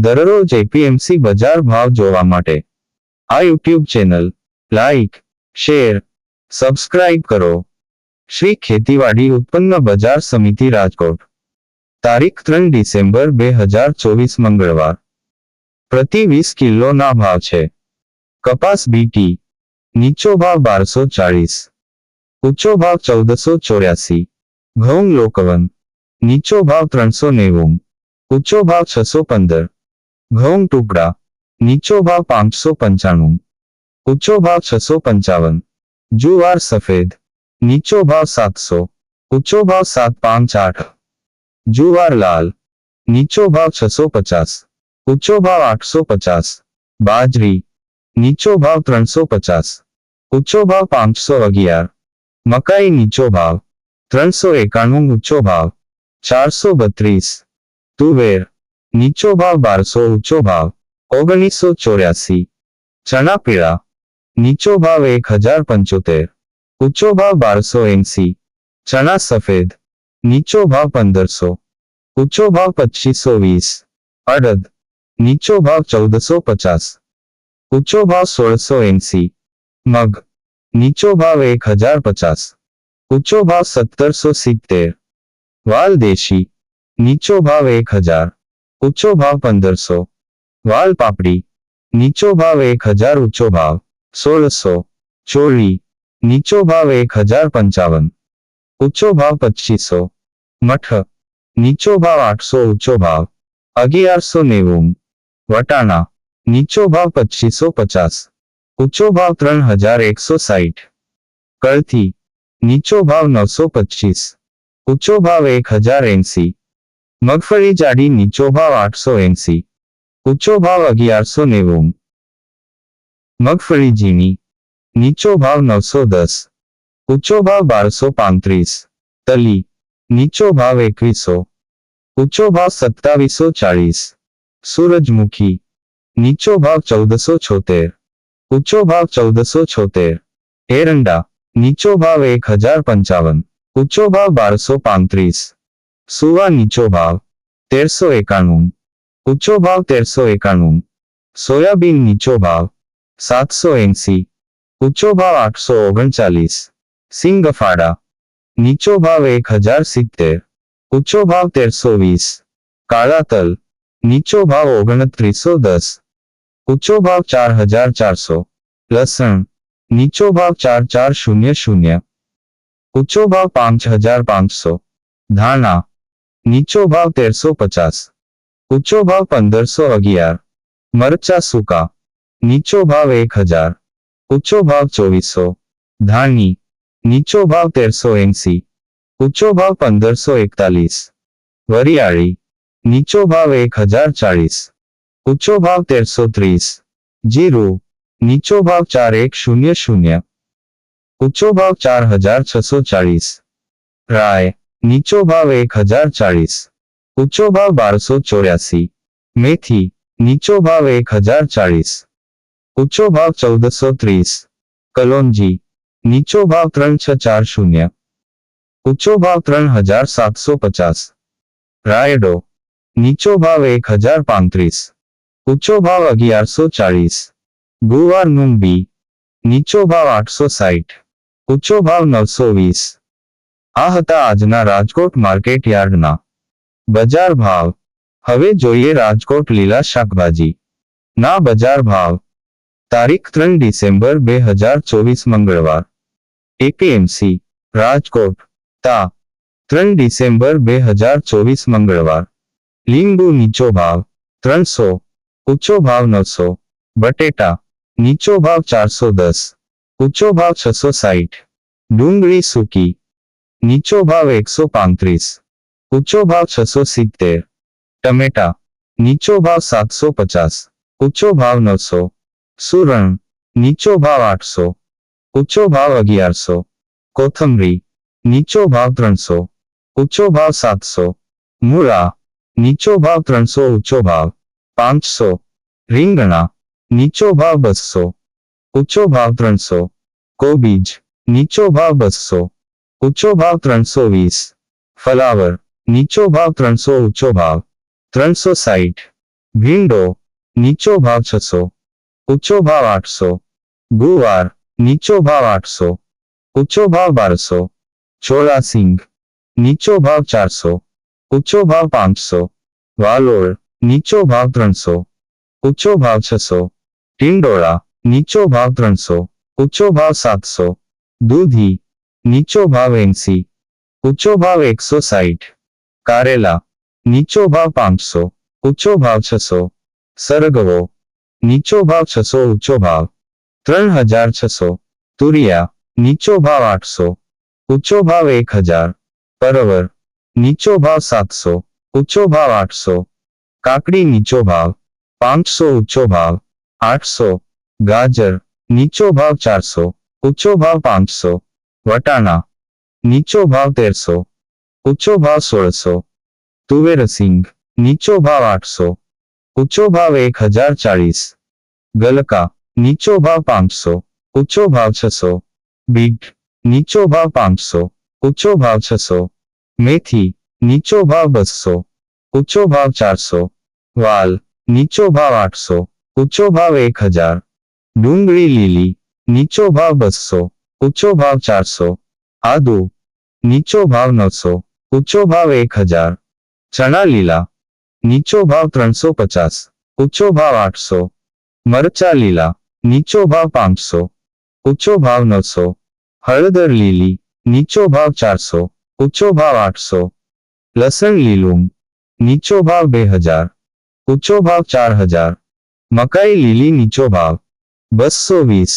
દરરોજ એપીએમસી બજાર ભાવ જોવા માટે. આ YouTube channel, like, share, subscribe કરો. શ્રી ખેતીવાડી ઉત્પન્ન બજાર સમિતિ રાજકોટ. તારીખ ત્રણ ડિસેમ્બર બે હજાર ચોવીસ મંગળવાર. પ્રતિ વીસ કિલોના ભાવ છે. કપાસ બીટી નીચો ભાવ બારસો ચાળીસ. ઊંચો ભાવ ચૌદસો ચોર્યાસી. ઘઉં લોકવન, નીચો ભાવ ત્રણસો નેવું. ઊંચો ભાવ છસો પંદર. ઘઉં ટુકડા નીચો ભાવ પાંચસો પંચાણું ઊંચો ભાવ છસો પંચાવન જુવાર સફેદ નીચો ભાવ સાતસો ઊંચો ભાવ સાત પાંચ આઠ જુવાર લાલ નીચો ભાવ છસો પચાસ ઊંચો ભાવ આઠસો પચાસ બાજરી નીચો ભાવ ત્રણસો પચાસ ઊંચો ભાવ પાંચસો અગિયાર મકાઈ નીચો ભાવ ત્રણસો એકાણું ઊંચો ભાવ ચારસો બત્રીસ તુવેર નીચો ભાવ બારસો ઊંચો ભાવ ઓગણીસો ચોર્યાસી ચણા પીળા નીચો ભાવ એક હજાર પંચોતેર ઊંચો ભાવ બારસો એંસી ચણા સફેદ નીચો ભાવ પંદરસો ઊંચો ભાવ પચીસો વીસ અડદ નીચો ભાવ ચૌદસો પચાસ ઊંચો ભાવ સોળસો એંસી મગ નીચો ભાવ એક હજાર પચાસ ઊંચો ભાવ સત્તરસો સિત્તેર વાલ દેશી નીચો ભાવ એક હજાર ઊંચો ભાવ પંદરસો વાલ પાપડી નીચો ભાવ એક હજાર ઊંચો ભાવ સોળસો ચોળી નીચો ભાવ એક હજાર પંચાવન ઊંચો ભાવ પચીસો મઠ નીચો ભાવ આઠસો ઊંચો ભાવ અગિયારસો નેવું વટાણા નીચો ભાવ પચીસો પચાસ ઊંચો ભાવ ત્રણ હજાર એકસો સાઠ કળથી નીચો ભાવ નવસો પચીસ ઊંચો ભાવ એક હજાર એંસી મગફળી જાડી નીચો ભાવ આઠસો એંસી ઊંચો ભાવ અગિયારસો નેવું મગફળી ઝીણી નીચો ભાવ નવસો દસ ઊંચો ભાવ બારસો પાંત્રીસ તલી નીચો ભાવ એકવીસો ઊંચો ભાવ સત્તાવીસો ચાળીસ સૂરજમુખી નીચો ભાવ ચૌદસો છોતેર ઊંચો ભાવ ચૌદસો છોતેર એરંડા નીચો ભાવ એક હજાર પંચાવન ઊંચો ભાવ બારસો પાંત્રીસ સુવા નીચો ભાવ તેરસો એકાણું ઊંચો ભાવ તેરસો એકાણું સોયાબીન નીચો ભાવ સાતસો એંસી ઊંચો ભાવ આઠસો ઓગણચાલીસ સિંગફાડા નીચો ભાવ એક હજાર સિત્તેર ઊંચો ભાવ તેરસો વીસ કાળા તલ નીચો ભાવ ઓગણત્રીસો દસ ઊંચો ભાવ ચાર હજાર ચારસો લસણ નીચો ભાવ ચાર ચાર શૂન્ય શૂન્ય ઊંચો ભાવ પાંચ હજાર પાંચસો ધાણા નીચો ભાવ તેરસો પચાસ ઊંચો ભાવ પંદરસો અગિયાર મરચા સૂકા નીચો ભાવ એક હજાર ઊંચો ભાવ ચોવીસો ધાણી નીચો ભાવ તેરસો એંસી ઊંચો ભાવ પંદરસો એકતાલીસ વરિયાળી નીચો ભાવ એક હજાર ચાળીસ ઊંચો ભાવ તેરસો ત્રીસ જીરું નીચો ભાવ ચાર એક શૂન્ય શૂન્ય ઊંચો ભાવ ચાર હજાર છસો ચાળીસ રાય નીચો ભાવ એક હજાર ચાળીસ ઊંચો ભાવ બારસો ચોર્યાસી મેથી નીચો ભાવ એક હજાર ચાળીસ ઊંચો ભાવ ચૌદસો ત્રીસ કલોંજી નીચો ભાવ ત્રણ છ ચાર શૂન્ય ઊંચો ભાવ ત્રણ હજાર સાતસો પચાસ રાયડો નીચો ભાવ એક હજાર પાંત્રીસ ઊંચો ભાવ અગિયારસો ચાળીસ ગુવારનું બી નીચો ભાવ આઠસો સાઠ ઊંચો ભાવ નવસો વીસ આ હતા આજના રાજકોટ માર્કેટ યાર્ડના. બજાર ભાવ. હવે જોઈએ રાજકોટ લીલા શાકભાજી. ના બજાર ભાવ. તારીખ ત્રણ ડિસેમ્બર બે હજાર ચોવીસ મંગળવાર. એપીએમસી, રાજકોટ, તા. ત્રણ ડિસેમ્બર બે હજાર ચોવીસ મંગળવાર. લીંબુ નીચો ભાવ. ત્રણસો. ઊંચો ભાવ નવસો. બટેટા. નીચો ભાવ ચારસો દસ. ઊંચો ભાવ છસો સાઠ ડુંગળી સૂકી. નીચો ભાવ એકસો પાંત્રીસ ઊંચો ભાવ છસો સિત્તેર ટમેટા નીચો ભાવ સાતસો પચાસ ઊંચો ભાવ નવસો સુરણ નીચો ભાવ આઠસો ઊંચો ભાવ અગિયારસો કોથમરી નીચો ભાવ ત્રણસો ઊંચો ભાવ સાતસો મૂળા નીચો ભાવ ત્રણસો ઊંચો ભાવ પાંચસો રીંગણા નીચો ભાવ બસો ઊંચો ભાવ ત્રણસો કોબીજ નીચો ભાવ બસો ઊંચો ભાવ ત્રણસો વીસ ફલાવર નીચો ભાવ ત્રણસો ઊંચો ભાવ ત્રણસો સાઠ ભીંડો નીચો ભાવ છસો ઊંચો ભાવ આઠસો ગુવાર નીચો ભાવ આઠસો ઊંચો ભાવ બારસો ચોળાસિંગ નીચો ભાવ ચારસો ઊંચો ભાવ પાંચસો વાલોળ નીચો ભાવ ત્રણસો ઊંચો ભાવ છસો ટિંડોળા નીચો ભાવ ત્રણસો ઊંચો ભાવ સાતસો દૂધી નીચો ભાવ એંસી ઊંચો ભાવ એકસો સાઠ કારેલા નીચો ભાવ પાંચસો ઊંચો ભાવ છસો સરગવો નીચો ભાવ છસો ઊંચો ભાવ ત્રણ હજાર છસો તુરિયા નીચો ભાવ આઠસો ઊંચો ભાવ એક હજાર પરવર નીચો ભાવ સાતસો ઊંચો ભાવ આઠસો કાકડી નીચો ભાવ પાંચસો ઊંચો ભાવ આઠસો ગાજર નીચો ભાવ ચારસો ઊંચો ભાવ પાંચસો વટાણા નીચો ભાવ તેરસો ઊંચો ભાવ સોળસો તુવેર સિંગ નીચો ભાવ આઠસો ઊંચો ભાવ એક હજાર ચાળીસ ગલકા નીચો ભાવ પાંચસો ઊંચો ભાવ છસો બીટ નીચો ભાવ પાંચસો ઊંચો ભાવ છસો મેથી નીચો ભાવ બસો ઊંચો ભાવ ચારસો વાલ નીચો ભાવ આઠસો ઊંચો ભાવ એક હજાર ડુંગળી લીલી નીચો ભાવ બસો ઊંચો ભાવ ચારસો આદુ નીચો ભાવ નવસો ઊંચો ભાવ એક હજાર ચણા લીલા નીચો ભાવ ત્રણસો પચાસ ઊંચો ભાવ આઠસો મરચા લીલા નીચો ભાવ પાંચસો ઊંચો ભાવ નવસો હળદર લીલી નીચો ભાવ ચારસો ઊંચો ભાવ આઠસો લસણ લીલું નીચો ભાવ બે હજાર ઊંચો ભાવ ચાર હજાર મકાઈ લીલી નીચો ભાવ બસો વીસ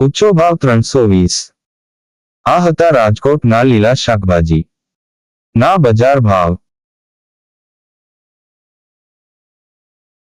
ઊંચો ભાવ ત્રણસો વીસ. આ હતા રાજકોટના લીલા શાકભાજી. ના બજાર ભાવ.